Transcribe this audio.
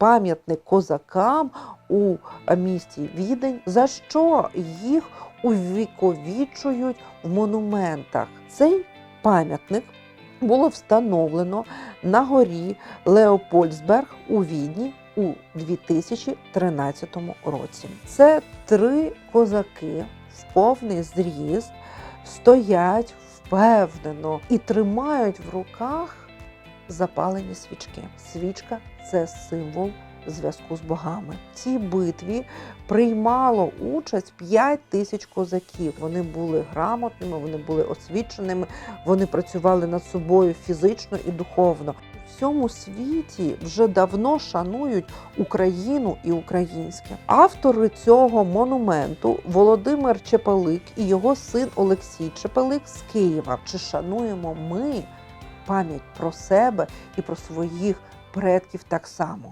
пам'ятник козакам у місті Відень, за що їх увіковічують в монументах. Цей пам'ятник було встановлено на горі Леопольдсберг у Відні у 2013 році. Це три козаки в повний зріст стоять впевнено і тримають в руках запалені свічки. Свічка це символ зв'язку з богами. В цій битві приймало участь 5 тисяч козаків. Вони були грамотними, вони були освіченими, вони працювали над собою фізично і духовно. У всьому світі вже давно шанують Україну і українське. Автори цього монументу Володимир Чепелик і його син Олексій Чепелик з Києва. Чи шануємо ми пам'ять про себе і про своїх предків так само?